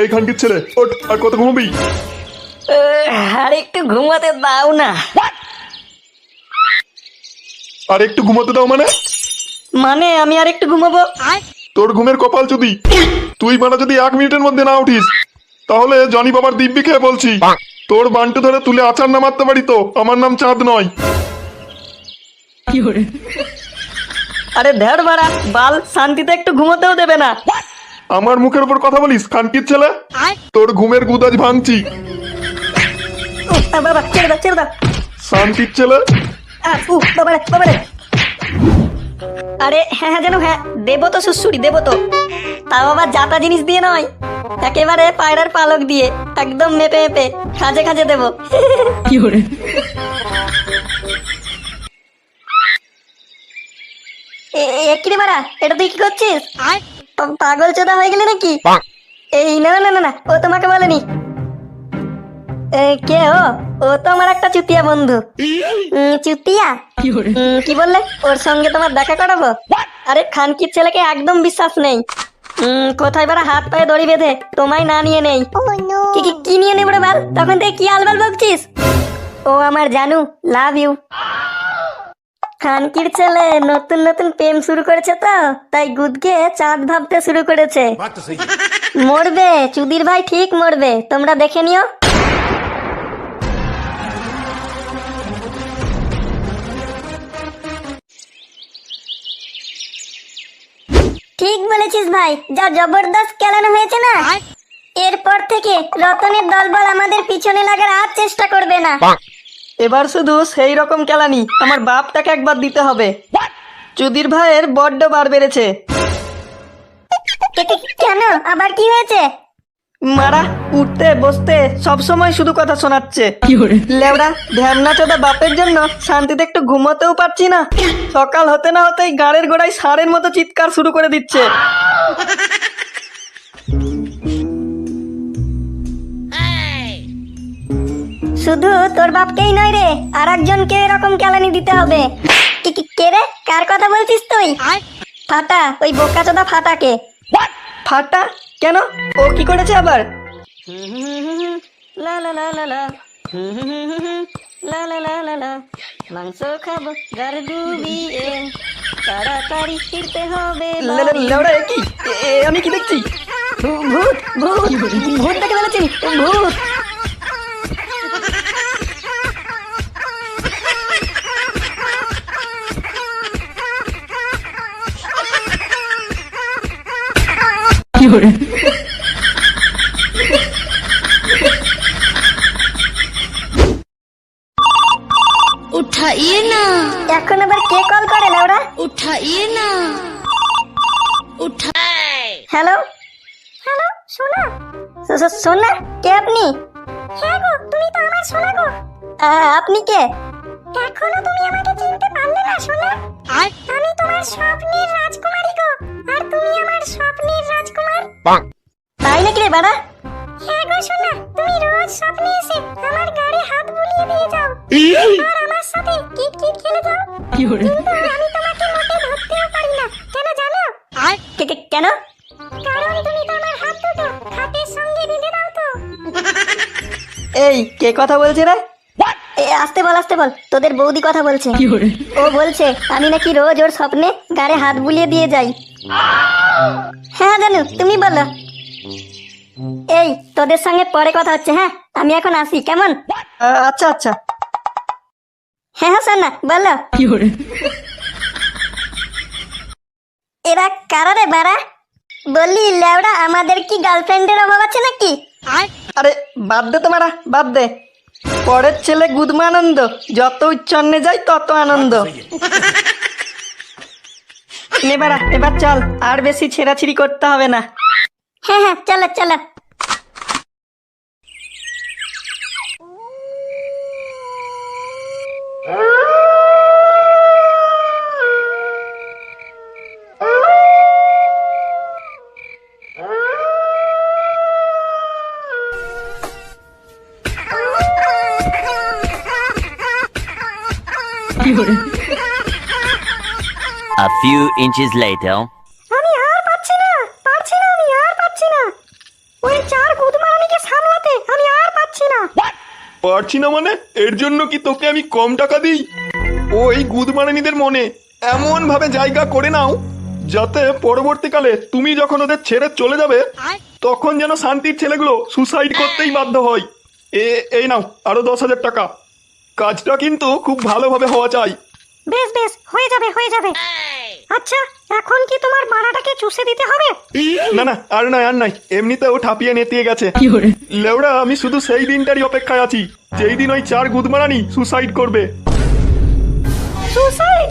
এই খানকির ছেলে ওঠ আর কত ঘুমাবি? আর একটু ঘুমাতে দাও না। আর একটু ঘুমাতে দাও মানে? মানে আমি আর একটু ঘুমাবো? তোর ঘুমের কপাল যদি তুই মানা যদি এক মিনিটের মধ্যে না উঠিস তাহলে জনি বাবার দিব্যি খেয়ে বলছি। তোর বান্টু ধরে তুলে আচার না মারতে পারি তো আমার নাম চাঁদ নয়। আরে ধেড় বাড়া বাল শান্তিতে একটু ঘুমোতেও দেবে না। আমার মুখের উপর কথা বলিস খানকির ছেলে? তোর ঘুমের গুদাজ ভাঙছি। বাবা ছেড়ে দাও ছেড়ে দাও। শান্তির ছেলে? বাবা রে বাবা রে। আরে হ্যাঁ হ্যাঁ যেন হ্যাঁ দেবো তো সুসুরি দেবো তো। তাও আবার জাতা জিনিস দিয়ে নয়। একেবারে পায়রার পালক দিয়ে একদম মেপে মেপে খাজে খাজে দেবো। একরি মারা এটা তুই কি করছিস? পাগল চোদা হয়ে গেলে নাকি? এই না না না না ও তোমাকে বলেনি। কে ও? ও তো আমার একটা চুতিয়া বন্ধু। চুতিয়া? কি বললে? ওর সঙ্গে তোমার দেখা করাবো? আরে খানকির ছেলেকে একদম বিশ্বাস নেই। উম, কোথায় বারা হাত পায়ে দড়ি বেঁধে তোমায় না নিয়ে নেই। কি কি কি নিয়ে নেব রে বাল? তখন থেকে কি আলবাল বকছিস ও আমার জানু লাভ ইউ। খানকির ছেলে নতুন নতুন প্রেম শুরু করেছে তো তাই গুদকে চাঁদ ভাবতে শুরু করেছে। মরবে চুদির ভাই ঠিক মরবে তোমরা দেখে নিও। ঠিক বলেছিস ভাই যা জবরদস্ত কেলানো হয়েছে না? এরপর থেকে রতনের দলবল আমাদের পিছনে লাগার আর চেষ্টা করবে না। এবার শুধু সেই রকম কেলানি আমার বাপটাকে একবার দিতে হবে। চুদির ভাইয়ের বড্ড বার বেড়েছে। কে- কে- কেন? আবার কি হয়েছে? মারা উঠতে বসতে সব সময় শুধু কথা শোনাচ্ছে। লেওড়া ধ্যানা চোদা বাপের জন্য শান্তিতে একটু ঘুমোতেও পারছি না। সকাল হতে না হতেই গাড়ের গোড়ায় ষাঁড়ের মতো চিৎকার শুরু করে দিচ্ছে। শুধু তোর বাপকেই নয় রে আর একজনকে এরকম কেলানি দিতে হবে। কি কি কে রে? কার কথা বলছিস তুই? ফাটা ওই বোকাচোদা ফাটাকে। ফাটা? কেন? ও কি করেছে আবার? লা লা লা লা লা। লা লা লা লা লা। মাংস খাব গার ডুবিয়ে তাড়াতাড়ি ফিরতে হবে লে- লে- লেওড়া এ কি এ- এ আমি কি দেখছি? ভূত ভূত ভূত। দেখে বলেছি। ভূত। 有人。উঠাইয়ে না। এখন আবার কে কল করে না ওরা উঠাইয়ে না। উঠাই হ্যালো? হ্যালো সোনা? সোনা কে আপনি? হ্যাঁ গো তুমি তো আমার সোনা গো। আপনি কে? এখনও তুমি আমাকে চিনতে পারলে না সোনা। আমি তোমার স্বপ্নের রাজকুমারী গো আর তুমি আমার রে বাড়া হ্যাঁ গো সোনা তুমি রোজ স্বপ্নে এসে আমার গাড়ি হাত বুলিয়ে দিয়ে যাও। আর আমার সাথে কিট কিট খেলে যাও। কিন্তু আমি তোমাকে মোটে ধরতেও পারি না। কেন জানো? কে- কে- কেন? কারণ তুমি তো আমার হাত দুটো খাটের সঙ্গে বেঁধে দাও তো। এই কে কথা বলছে রে? এ আসতে বল আসতে বল তোদের বৌদি কথা বলছে। ও বলছে আমি নাকি রোজ ওর স্বপ্নে গাড়ে হাত বুলিয়ে দিয়ে যাই। হ্যাঁ জানু তুমি বলো। এই তোদের সঙ্গে পরে কথা হচ্ছে হ্যাঁ? আমি এখন আসি কেমন? আচ্ছা আচ্ছা। হ্যাঁ হ্যাঁ শোন না বলো। এরা কারা রে বাড়া? বললি লেওড়া আমাদের কি গার্লফ্রেন্ডের অভাব আছে নাকি? আরে বাদ দে তোমারা বাদ দে। পরের ছেলে গুদমা আনন্দ যত উচ্চন্নে যায় তত আনন্দ। নেবারা এবার চল আর বেশি ছেঁড়াছিড়ি করতে হবে না। হ্যাঁ হ্যাঁ চলো চলো A few inches later. পারছি না মানে? এর জন্য কি তোকে আমি কম টাকা দিই? ওই গুদমারানিদের মনে এমন ভাবে জায়গা করে নাও যাতে পরবর্তীকালে তুমি যখন ওদের ছেড়ে চলে যাবে তখন যেন শান্তির ছেলেগুলো সুসাইড করতেই বাধ্য হয়। এ এই নাও আরও দশ হাজার টাকা। কাজটা কিন্তু খুব ভালোভাবে হওয়া চাই। বেশ বেশ হয়ে যাবে হয়ে যাবে। আচ্ছা এখন কি তোমার বাড়াটাকে চুষে দিতে হবে? না না আর নয় আর নাই ও ঠাপিয়ে নেতিয়ে গেছে। লেওড়া আমি শুধু সেই দিনটারই অপেক্ষায় আছি যেই দিন ওই চার গুদমারানি সুসাইড করবে। সুসাইড